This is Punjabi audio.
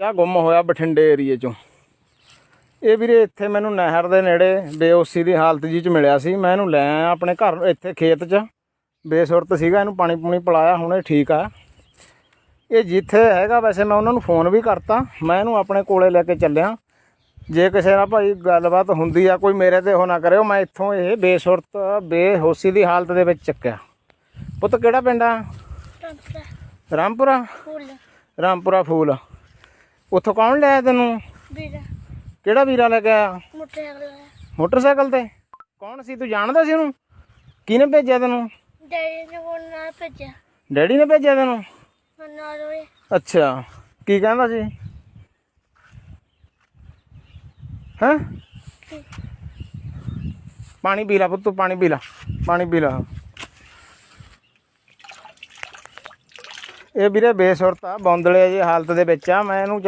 ਬੱਚਾ ਗੁੰਮ ਹੋਇਆ ਬਠਿੰਡੇ ਏਰੀਏ ਚੋਂ? ਇਹ ਵੀਰੇ ਇੱਥੇ ਮੈਨੂੰ ਨਹਿਰ ਦੇ ਨੇੜੇ ਬੇਓਸੀ ਦੀ ਹਾਲਤ ਜੀ ਚ ਮਿਲਿਆ ਸੀ। ਮੈਂ ਇਹਨੂੰ ਲੈ ਆਇਆ ਆਪਣੇ ਘਰ ਇੱਥੇ ਖੇਤ 'ਚ। ਬੇਸੁਰਤ ਸੀਗਾ ਇਹਨੂੰ ਪਾਣੀ ਪੂਣੀ ਪਿਲਾਇਆ ਹੁਣ ਇਹ ਠੀਕ ਆ। ਇਹ ਜਿੱਥੇ ਹੈਗਾ ਵੈਸੇ ਮੈਂ ਉਹਨਾਂ ਨੂੰ ਫੋਨ ਵੀ ਕਰਤਾ। ਮੈਂ ਇਹਨੂੰ ਆਪਣੇ ਕੋਲੇ ਲੈ ਕੇ ਚੱਲਿਆ। ਜੇ ਕਿਸੇ ਨਾਲ ਭਾਈ ਗੱਲਬਾਤ ਹੁੰਦੀ ਆ ਕੋਈ ਮੇਰੇ ਤੇ ਉਹ ਨਾ ਕਰਿਓ। ਮੈਂ ਇੱਥੋਂ ਇਹ ਬੇਸੁਰਤ ਬੇਹੋਸੀ ਦੀ ਹਾਲਤ ਦੇ ਵਿੱਚ ਚੱਕਿਆ। ਪੁੱਤ ਕਿਹੜਾ ਪਿੰਡ ਆ? ਰਾਮਪੁਰਾ? ਫੁੱਲ। ਰਾਮਪੁਰਾ ਫੂਲ। ਉੱਥੋਂ ਕੌਣ ਲਿਆਇਆ ਤੈਨੂੰ? ਵੀਰਾ। ਕਿਹੜਾ ਵੀਰਾ ਲੈ ਕੇ ਆਇਆ? ਮੋਟਰਸਾਈਕਲ ਤੇ? ਕੌਣ ਸੀ? ਤੂੰ ਜਾਣਦਾ ਸੀ ਉਹਨੂੰ? ਕਿਹਨੇ ਭੇਜਿਆ ਤੈਨੂੰ? ਡੈਡੀ ਨੇ ਨਾਲ ਭੇਜਿਆ। ਡੈਡੀ ਨੇ ਭੇਜਿਆ ਤੈਨੂੰ? ਮੈਂ ਨਾਲ ਹੋਏ। ਅੱਛਾ। ਕੀ ਕਹਿੰਦਾ ਸੀ? ਹੈਂ? ਪਾਣੀ ਪੀ ਲੈ ਪੁੱਤ ਤੂੰ ਪਾਣੀ ਪੀ ਲੈ। ਪਾਣੀ ਪੀ ਲੈ। ਇਹ ਵੀਰੇ ਬੇਸੁਰਤ ਆ ਬੌਂਦਲੇ ਜੀ ਹਾਲਤ ਦੇ ਵਿੱਚ ਆ ਮੈਂ ਇਹਨੂੰ